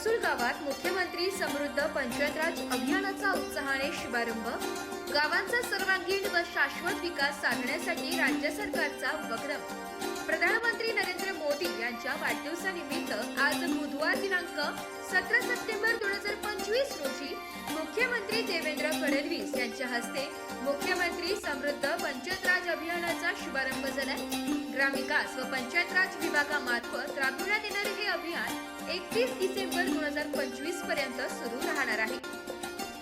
हर्सुल गावात मुख्यमंत्री समृद्ध पंचायतराज अभियानाचा उत्साहाने शुभारंभ. गावांचा सर्वांगीण व शाश्वत विकास साधण्यासाठी राज्य सरकारचा उपक्रम. प्रधानमंत्री नरेंद्र मोदी यांच्या वाढदिवसानिमित्त आज बुधवार दिनांक सतरा सप्टेंबर दोन हजार पंचवीस रोजी मुख्यमंत्री देवेंद्र फडणवीस यांच्या हस्ते मुख्यमंत्री समृद्ध पंचायत राज अभियानाचा शुभारंभ झाला ग्रामविकास व पंचायत राज विभागामार्फत राबविण्यात येणारे हे अभियान एकतीस डिसेंबर दोन हजार पंचवीसपर्यंत सुरू राहणार आहे.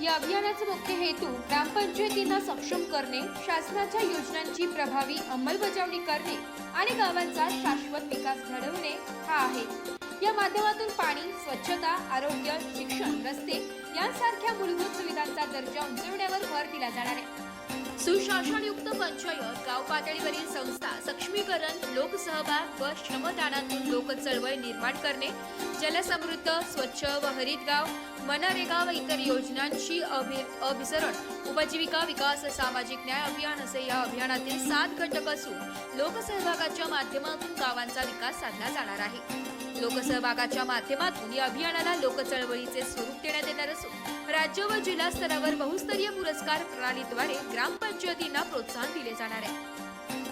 या अभियानाचा मुख्य हेतू ग्रामपंचायतींना सक्षम करणे शासनाच्या योजनांची प्रभावी अंमलबजावणी करणे आणि गावांचा शाश्वत विकास घडवणे हा आहे. या माध्यमातून पाणी स्वच्छता आरोग्य शिक्षण रस्ते यांसारख्या मूलभूत सुविधांचा दर्जा उंचवण्यावर भर दिला जाणार आहे. सुशासनयुक्त पंचायत गाव पातळीवरील संस्था सक्षमीकरण लोकसहभाग व श्रमदानातून लोक चळवळ निर्माण करणे जलसमृद्ध स्वच्छ व हरित गाव मनरेगा व इतर योजनांची अभि अभिसरण उपजीविका विकास सामाजिक न्याय अभियान असे या अभियानातील सात घटक असून लोकसहभागाच्या माध्यमातून गावांचा विकास साधला जाणार आहे. लोकसहभागाच्या माध्यमातून या अभियानाला लोकचळवळीचे स्वरूप देण्यात येणार असून राज्य व जिल्हा स्तरावर बहुस्तरीय पुरस्कार प्रणालीद्वारे ग्रामपंचायतींना प्रोत्साहन दिले जाणार आहे.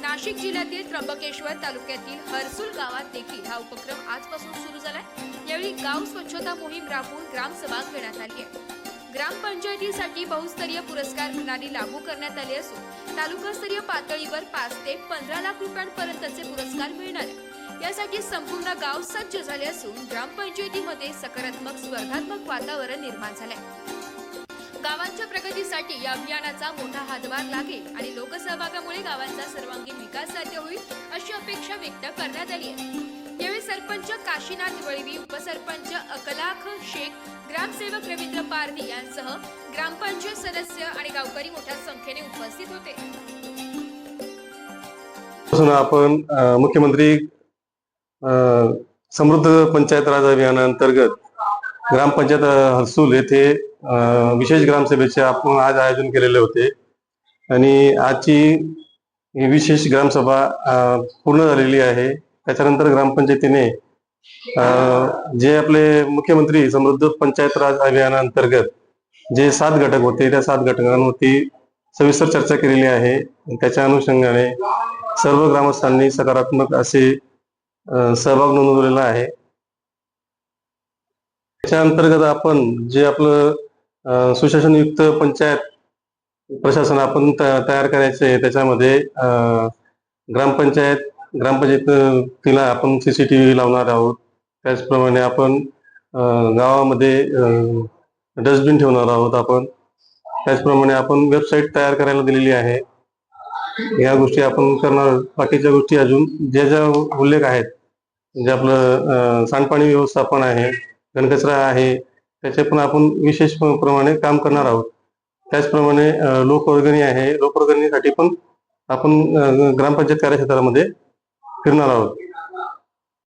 नाशिक जिल्ह्यातील त्र्यंबकेश्वर तालुक्यातील हरसूल गावात देखील हा उपक्रम आजपासून सुरू झालाय. यावेळी गाव स्वच्छता मोहीम राबवून ग्रामसभा घेण्यात आली आहे. ग्रामपंचायतीसाठी बहुस्तरीय पुरस्कार प्रणाली लागू करण्यात आली असून तालुकास्तरीय पातळीवर पाच ते पंधरा लाख रुपयांपर्यंतचे पुरस्कार मिळणार आहे. यासाठी संपूर्ण गाव सज्ज झाले असून ग्रामपंचायतीमध्ये सकारात्मक स्पर्धात्मक वातावरण निर्माण झालंय. गावांच्या प्रगतीसाठी या अभियानाचा मोठा हातभार लागेल आणि लोकसहभागामुळे गावांचा सर्वांगीण विकास साध्य होईल अशी अपेक्षा व्यक्त करण्यात आली आहे. यावेळी सरपंच काशीनाथ वळवी उपसरपंच अकलाख शेख ग्रामसेवक रवींद्र पारधी यांसह ग्रामपंचायत सदस्य आणि गावकरी मोठ्या संख्येने उपस्थित होते. आपण मुख्यमंत्री समृद्ध पंचायत राज अभियानांतर्गत ग्रामपंचायत हर्सूल येथे विशेष ग्रामसभेचे आपण आज आयोजन केलेले होते. आणि आजची ही विशेष ग्रामसभा पूर्ण झालेली आहे. त्याच्यानंतर ग्रामपंचायतीने जे आपले मुख्यमंत्री समृद्ध पंचायत राज अभियानांतर्गत जे सात घटक होते त्या सात घटकांवरती सविस्तर चर्चा केलेली आहे. त्याच्या अनुषंगाने सर्व ग्रामस्थांनी सकारात्मक असे सहभाग नोंदवलेला आहे. त्याच्या अंतर्गत आपण जे आपलं सुशासनयुक्त पंचायत प्रशासन आपण तयार करायचे त्याच्यामध्ये ग्रामपंचायत ग्रामपंचायत तिला आपण सीसीटीव्ही लावणार आहोत. त्याचप्रमाणे आपण गावामध्ये डस्टबिन ठेवणार आहोत आपण. त्याचप्रमाणे आपण वेबसाईट तयार करायला दिलेली आहे. या गोष्टी आपण करणार आहोत. बाकीच्या गोष्टी अजून ज्या ज्या उल्लेख आहेत म्हणजे आपलं सांडपाणी व्यवस्थापन आहे घनकचरा आहे त्याचे पण आपण विशेष प्रमाणे काम करणार आहोत. त्याचप्रमाणे लोकवर्गणी आहे. लोकवर्गणीसाठी पण आपण ग्रामपंचायत कार्यक्षेत्रामध्ये फिरणार आहोत.